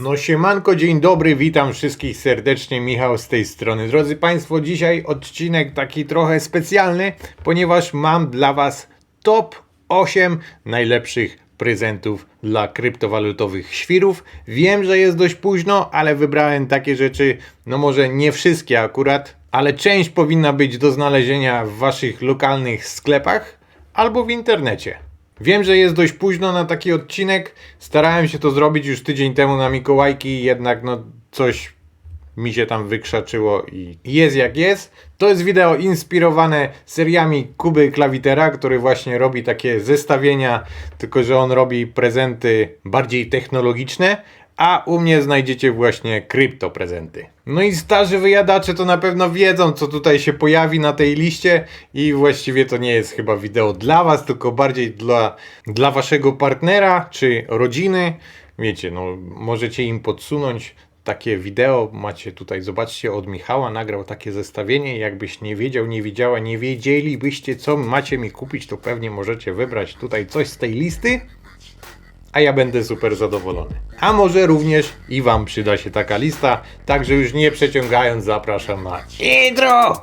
No siemanko, dzień dobry, witam wszystkich serdecznie, Michał z tej strony. Drodzy Państwo, dzisiaj odcinek taki trochę specjalny, ponieważ mam dla Was top 8 najlepszych prezentów dla kryptowalutowych świrów. Wiem, że jest dość późno, ale wybrałem takie rzeczy, no może nie wszystkie akurat, ale część powinna być do znalezienia w Waszych lokalnych sklepach albo w internecie. Wiem, że jest dość późno na taki odcinek. Starałem się to zrobić już tydzień temu na Mikołajki, jednak no coś mi się tam wykrzaczyło i jest jak jest. To jest wideo inspirowane seriami Kuby Klawitera, który właśnie robi takie zestawienia, tylko że on robi prezenty bardziej technologiczne, a u mnie znajdziecie właśnie krypto prezenty. No i starzy wyjadacze to na pewno wiedzą, co tutaj się pojawi na tej liście i właściwie to nie jest chyba wideo dla was, tylko bardziej dla, dla waszego partnera czy rodziny. Wiecie, no możecie im podsunąć takie wideo, macie tutaj, zobaczcie, od Michała nagrał takie zestawienie, jakbyś nie wiedział, nie wiedziała, nie wiedzielibyście, co macie mi kupić, to pewnie możecie wybrać tutaj coś z tej listy, a ja będę super zadowolony. A może również i Wam przyda się taka lista, także już nie przeciągając zapraszam na intro!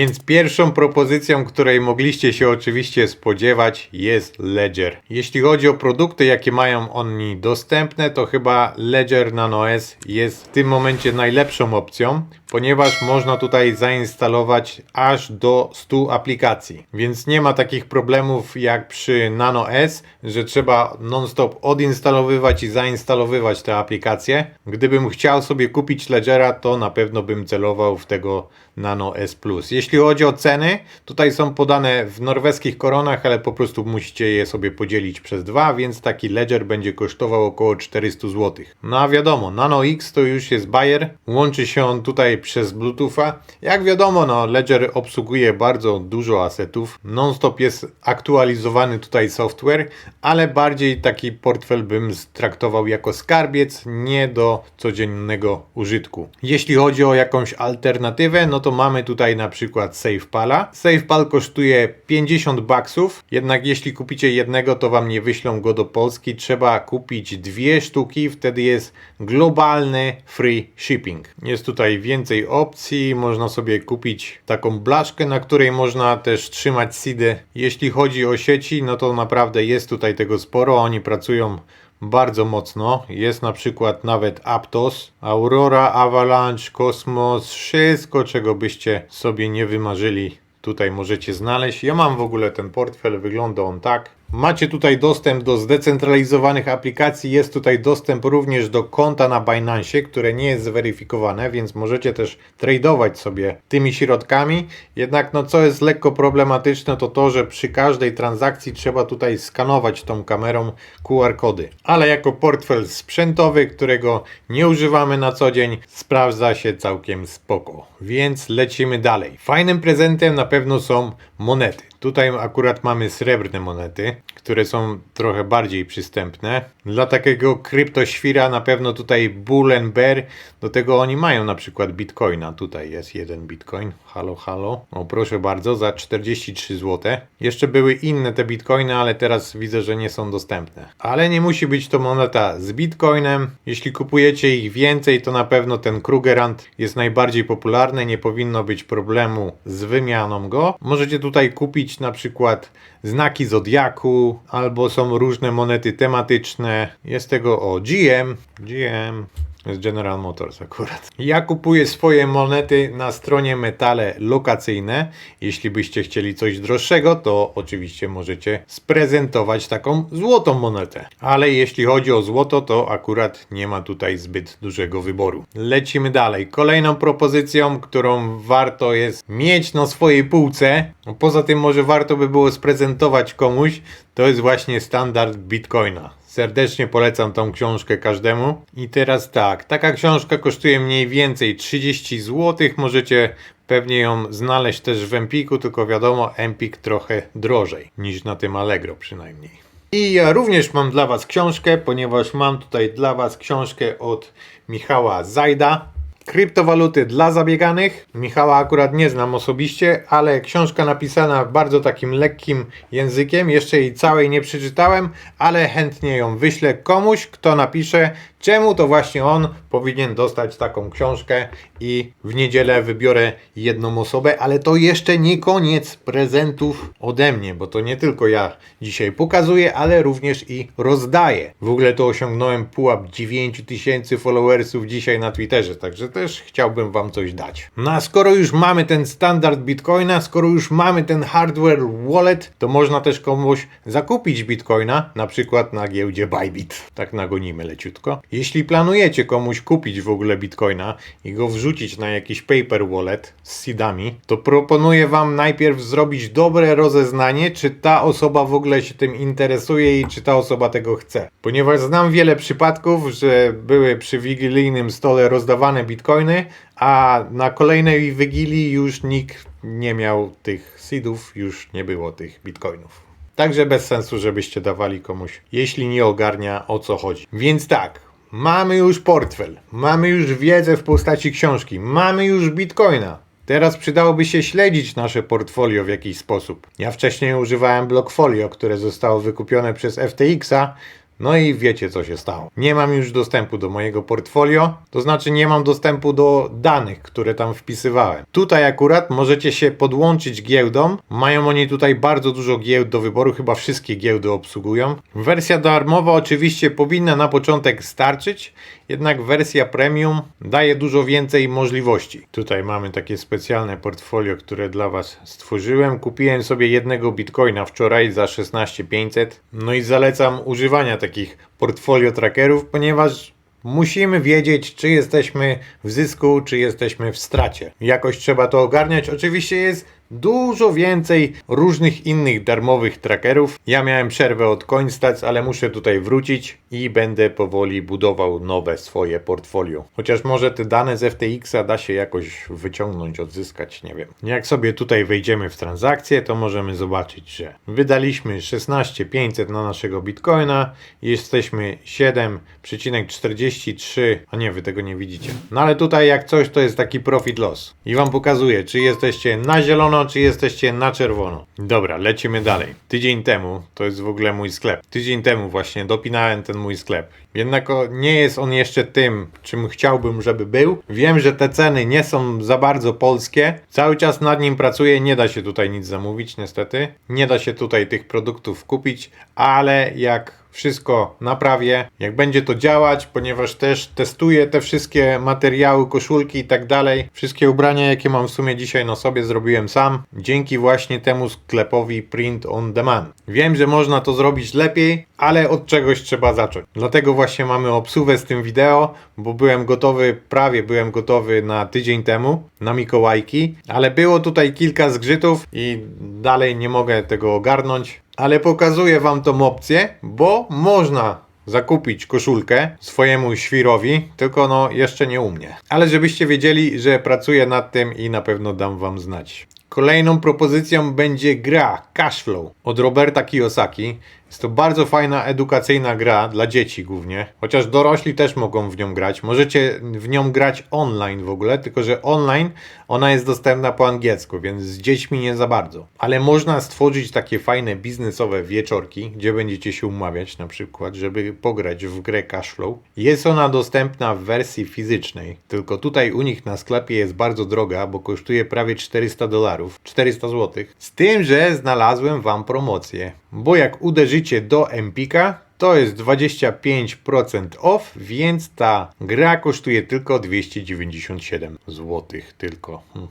Więc pierwszą propozycją, której mogliście się oczywiście spodziewać, jest Ledger. Jeśli chodzi o produkty, jakie mają oni dostępne, to chyba Ledger Nano S jest w tym momencie najlepszą opcją, ponieważ można tutaj zainstalować aż do 100 aplikacji. Więc nie ma takich problemów jak przy Nano S, że trzeba non-stop odinstalowywać i zainstalowywać te aplikacje. Gdybym chciał sobie kupić Ledgera, to na pewno bym celował w tego Nano S Plus. Jeśli chodzi o ceny, tutaj są podane w norweskich koronach, ale po prostu musicie je sobie podzielić przez dwa, więc taki Ledger będzie kosztował około 400 zł. No a wiadomo, Nano X to już jest Bayer, łączy się on tutaj przez Bluetootha. Jak wiadomo, no Ledger obsługuje bardzo dużo asetów, non-stop jest aktualizowany tutaj software, ale bardziej taki portfel bym traktował jako skarbiec, nie do codziennego użytku. Jeśli chodzi o jakąś alternatywę, no to mamy tutaj na przykład SafePala. SafePal kosztuje 50 baksów, jednak jeśli kupicie jednego, to wam nie wyślą go do Polski. Trzeba kupić dwie sztuki, wtedy jest globalny free shipping. Jest tutaj więcej opcji, można sobie kupić taką blaszkę, na której można też trzymać seedy. Jeśli chodzi o sieci, no to naprawdę jest tutaj tego sporo, oni pracują bardzo mocno. Jest na przykład nawet Aptos, Aurora, Avalanche, Cosmos, wszystko czego byście sobie nie wymarzyli. Tutaj możecie znaleźć. Ja mam w ogóle ten portfel, wygląda on tak. Macie tutaj dostęp do zdecentralizowanych aplikacji, jest tutaj dostęp również do konta na Binance, które nie jest zweryfikowane, więc możecie też tradeować sobie tymi środkami. Jednak no co jest lekko problematyczne to to, że przy każdej transakcji trzeba tutaj skanować tą kamerą QR kody. Ale jako portfel sprzętowy, którego nie używamy na co dzień, sprawdza się całkiem spoko. Więc lecimy dalej. Fajnym prezentem na pewno są monety. Tutaj akurat mamy srebrne monety, które są trochę bardziej przystępne. Dla takiego kryptoświra na pewno tutaj Bull and Bear, do tego oni mają na przykład bitcoina. Tutaj jest jeden bitcoin. Halo, halo. O proszę bardzo, za 43 zł. Jeszcze były inne te bitcoiny, ale teraz widzę, że nie są dostępne. Ale nie musi być to moneta z bitcoinem. Jeśli kupujecie ich więcej, to na pewno ten Krugerrand jest najbardziej popularny. Nie powinno być problemu z wymianą go. Możecie tutaj kupić na przykład znaki Zodiaku, albo są różne monety tematyczne. Jest tego o GM, GM, jest General Motors akurat. Ja kupuję swoje monety na stronie metale lokacyjne. Jeśli byście chcieli coś droższego, to oczywiście możecie sprezentować taką złotą monetę. Ale jeśli chodzi o złoto, to akurat nie ma tutaj zbyt dużego wyboru. Lecimy dalej. Kolejną propozycją, którą warto jest mieć na swojej półce, poza tym może warto by było sprezentować komuś, to jest właśnie standard Bitcoina. Serdecznie polecam tą książkę każdemu. I teraz tak, taka książka kosztuje mniej więcej 30 zł. Możecie pewnie ją znaleźć też w Empiku, tylko wiadomo, Empik trochę drożej niż na tym Allegro przynajmniej. I ja również mam dla Was książkę, ponieważ mam tutaj dla Was książkę od Michała Zajda. Kryptowaluty dla zabieganych. Michała akurat nie znam osobiście, ale książka napisana bardzo takim lekkim językiem. Jeszcze jej całej nie przeczytałem, ale chętnie ją wyślę komuś, kto napisze, czemu to właśnie on powinien dostać taką książkę i w niedzielę wybiorę jedną osobę, ale to jeszcze nie koniec prezentów ode mnie, bo to nie tylko ja dzisiaj pokazuję, ale również i rozdaję. W ogóle to osiągnąłem pułap 9000 followersów dzisiaj na Twitterze, także też chciałbym wam coś dać. No a skoro już mamy ten standard Bitcoina, skoro już mamy ten hardware wallet, to można też komuś zakupić Bitcoina, na przykład na giełdzie Bybit. Tak nagonimy leciutko. Jeśli planujecie komuś kupić w ogóle Bitcoina i go wrzucić na jakiś paper wallet z seedami, to proponuję wam najpierw zrobić dobre rozeznanie, czy ta osoba w ogóle się tym interesuje i czy ta osoba tego chce. Ponieważ znam wiele przypadków, że były przy wigilijnym stole rozdawane bitcoiny, a na kolejnej wigilii już nikt nie miał tych seedów, już nie było tych bitcoinów. Także bez sensu, żebyście dawali komuś, jeśli nie ogarnia o co chodzi. Więc tak, mamy już portfel, mamy już wiedzę w postaci książki, mamy już bitcoina. Teraz przydałoby się śledzić nasze portfolio w jakiś sposób. Ja wcześniej używałem Blockfolio, które zostało wykupione przez FTX-a, no i wiecie co się stało. Nie mam już dostępu do mojego portfolio, to znaczy nie mam dostępu do danych, które tam wpisywałem. Tutaj akurat możecie się podłączyć giełdą. Mają oni tutaj bardzo dużo giełd do wyboru, chyba wszystkie giełdy obsługują. Wersja darmowa oczywiście powinna na początek starczyć, jednak wersja premium daje dużo więcej możliwości. Tutaj mamy takie specjalne portfolio, które dla Was stworzyłem. Kupiłem sobie jednego bitcoina wczoraj za 16500. No i zalecam używania takich portfolio trackerów, ponieważ Musimy wiedzieć, czy jesteśmy w zysku, czy jesteśmy w stracie. Jakoś trzeba to ogarniać. Oczywiście jest dużo więcej różnych innych darmowych trackerów. Ja miałem przerwę od CoinStats, ale muszę tutaj wrócić i będę powoli budował nowe swoje portfolio. Chociaż może te dane z FTX-a da się jakoś wyciągnąć, odzyskać, nie wiem. Jak sobie tutaj wejdziemy w transakcję, to możemy zobaczyć, że wydaliśmy 16,500 na naszego Bitcoina, jesteśmy 7,43, a nie, wy tego nie widzicie. No ale tutaj jak coś, to jest taki profit loss. I wam pokazuję, czy jesteście na zielono, czy jesteście na czerwono. Dobra, lecimy dalej. Tydzień temu, to jest w ogóle mój sklep. Tydzień temu właśnie dopinałem ten mój sklep. Jednak nie jest on jeszcze tym, czym chciałbym, żeby był. Wiem, że te ceny nie są za bardzo polskie. Cały czas nad nim pracuję, nie da się tutaj nic zamówić niestety. Nie da się tutaj tych produktów kupić, ale jak wszystko naprawię, jak będzie to działać, ponieważ też testuję te wszystkie materiały, koszulki i tak dalej. Wszystkie ubrania, jakie mam w sumie dzisiaj na sobie, zrobiłem sam, dzięki właśnie temu sklepowi Print on Demand. Wiem, że można to zrobić lepiej, ale od czegoś trzeba zacząć. Dlatego właśnie mamy obsuwę z tym wideo, bo byłem gotowy, prawie byłem gotowy na tydzień temu, na Mikołajki, ale było tutaj kilka zgrzytów i dalej nie mogę tego ogarnąć ale pokazuję wam tą opcję, bo można zakupić koszulkę swojemu świrowi, tylko no jeszcze nie u mnie. Ale żebyście wiedzieli, że pracuję nad tym i na pewno dam wam znać. Kolejną propozycją będzie gra Cashflow od Roberta Kiyosaki. Jest to bardzo fajna, edukacyjna gra dla dzieci głównie, chociaż dorośli też mogą w nią grać. Możecie w nią grać online w ogóle, tylko że online ona jest dostępna po angielsku, więc z dziećmi nie za bardzo. Ale można stworzyć takie fajne biznesowe wieczorki, gdzie będziecie się umawiać na przykład, żeby pograć w grę Cashflow. Jest ona dostępna w wersji fizycznej, tylko tutaj u nich na sklepie jest bardzo droga, bo kosztuje prawie 400 dolarów, 400 zł. Z tym, że znalazłem wam promocję, bo jak uderzycie do Empika, to jest 25% off, więc ta gra kosztuje tylko 297 zł tylko. Hm.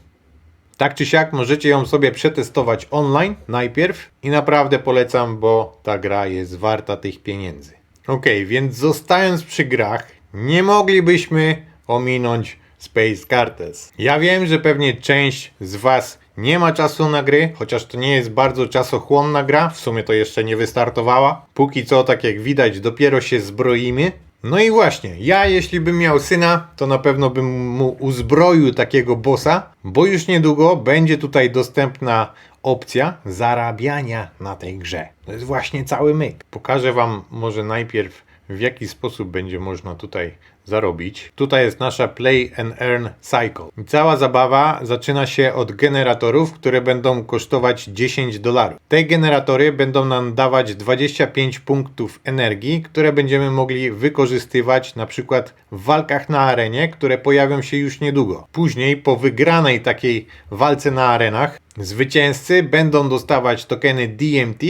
Tak czy siak możecie ją sobie przetestować online najpierw i naprawdę polecam, bo ta gra jest warta tych pieniędzy. Ok, więc zostając przy grach, nie moglibyśmy ominąć Space Cartes. Ja wiem, że pewnie część z Was nie ma czasu na gry, chociaż to nie jest bardzo czasochłonna gra, w sumie to jeszcze nie wystartowała. Póki co, tak jak widać, dopiero się zbroimy. No i właśnie, ja jeśli bym miał syna, to na pewno bym mu uzbroił takiego bossa, bo już niedługo będzie tutaj dostępna opcja zarabiania na tej grze. To jest właśnie cały myk. Pokażę Wam może najpierw w jaki sposób będzie można tutaj zarobić. Tutaj jest nasza Play and Earn Cycle. Cała zabawa zaczyna się od generatorów, które będą kosztować 10 dolarów. Te generatory będą nam dawać 25 punktów energii, które będziemy mogli wykorzystywać na przykład w walkach na arenie, które pojawią się już niedługo. Później po wygranej takiej walce na arenach Zwycięzcy będą dostawać tokeny DMT,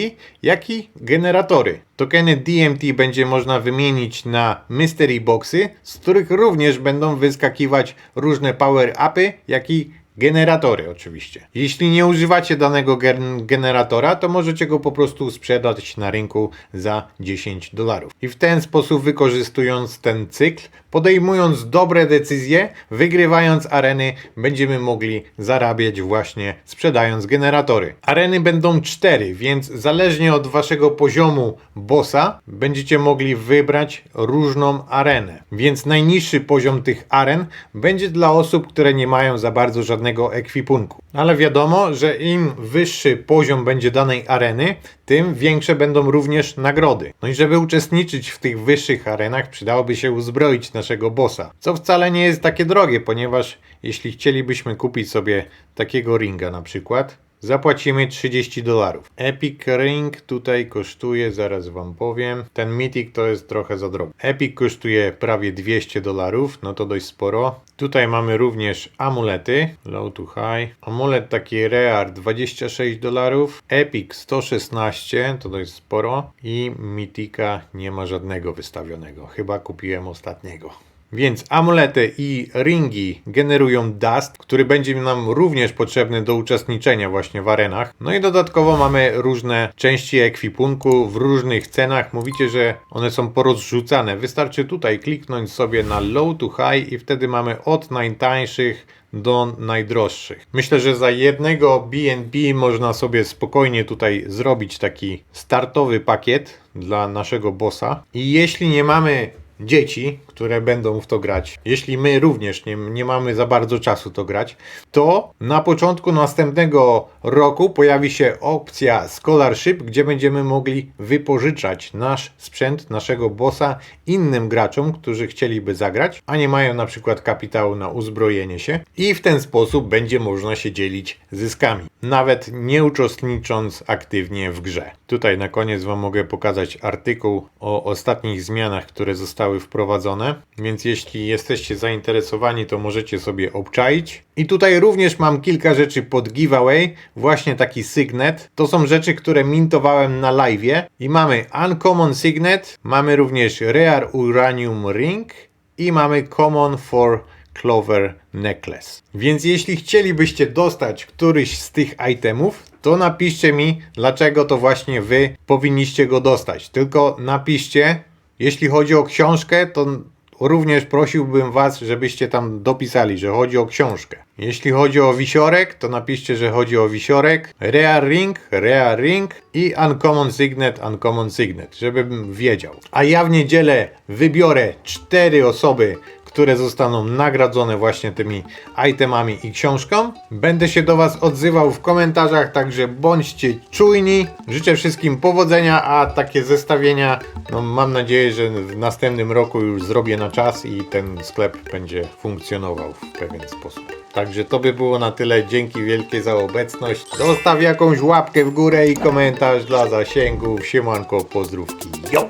jak i generatory. Tokeny DMT będzie można wymienić na Mystery Boxy, z których również będą wyskakiwać różne power-upy, jak i generatory oczywiście. Jeśli nie używacie danego gen- generatora, to możecie go po prostu sprzedać na rynku za 10 dolarów. I w ten sposób wykorzystując ten cykl, podejmując dobre decyzje, wygrywając areny, będziemy mogli zarabiać właśnie sprzedając generatory. Areny będą cztery, więc zależnie od waszego poziomu bossa, będziecie mogli wybrać różną arenę. Więc najniższy poziom tych aren będzie dla osób, które nie mają za bardzo żadnego ekwipunku. Ale wiadomo, że im wyższy poziom będzie danej areny, tym większe będą również nagrody. No i żeby uczestniczyć w tych wyższych arenach, przydałoby się uzbroić naszego bossa. Co wcale nie jest takie drogie, ponieważ jeśli chcielibyśmy kupić sobie takiego ringa na przykład, Zapłacimy 30 dolarów. Epic Ring tutaj kosztuje, zaraz wam powiem. Ten Mythic to jest trochę za drogo. Epic kosztuje prawie 200 dolarów, no to dość sporo. Tutaj mamy również amulety, low to high. Amulet taki Rare 26 dolarów. Epic 116, to dość sporo. I Mythica nie ma żadnego wystawionego. Chyba kupiłem ostatniego. Więc amulety i ringi generują dust, który będzie nam również potrzebny do uczestniczenia właśnie w arenach. No i dodatkowo mamy różne części ekwipunku w różnych cenach. Mówicie, że one są porozrzucane. Wystarczy tutaj kliknąć sobie na low to high i wtedy mamy od najtańszych do najdroższych. Myślę, że za jednego BNB można sobie spokojnie tutaj zrobić taki startowy pakiet dla naszego bossa. I jeśli nie mamy dzieci, które będą w to grać, jeśli my również nie, nie mamy za bardzo czasu to grać, to na początku następnego roku pojawi się opcja Scholarship, gdzie będziemy mogli wypożyczać nasz sprzęt, naszego bossa innym graczom, którzy chcieliby zagrać, a nie mają na przykład kapitału na uzbrojenie się i w ten sposób będzie można się dzielić zyskami, nawet nie uczestnicząc aktywnie w grze. Tutaj na koniec Wam mogę pokazać artykuł o ostatnich zmianach, które zostały wprowadzone, więc jeśli jesteście zainteresowani, to możecie sobie obczaić. I tutaj również mam kilka rzeczy pod giveaway, właśnie taki Signet. To są rzeczy, które mintowałem na live i mamy Uncommon Signet, mamy również Rare Uranium Ring i mamy Common for Clover Necklace. Więc jeśli chcielibyście dostać któryś z tych itemów, to napiszcie mi, dlaczego to właśnie wy powinniście go dostać. Tylko napiszcie, jeśli chodzi o książkę, to również prosiłbym was, żebyście tam dopisali, że chodzi o książkę. Jeśli chodzi o wisiorek, to napiszcie, że chodzi o wisiorek, Rare Ring, Rare Ring i Uncommon Signet, Uncommon Signet, żebym wiedział. A ja w niedzielę wybiorę cztery osoby, które zostaną nagrodzone właśnie tymi itemami i książką. Będę się do Was odzywał w komentarzach, także bądźcie czujni. Życzę wszystkim powodzenia, a takie zestawienia, no mam nadzieję, że w następnym roku już zrobię na czas i ten sklep będzie funkcjonował w pewien sposób. Także to by było na tyle. Dzięki wielkie za obecność. Zostaw jakąś łapkę w górę i komentarz dla zasięgów. Siemanko, pozdrówki. Jo!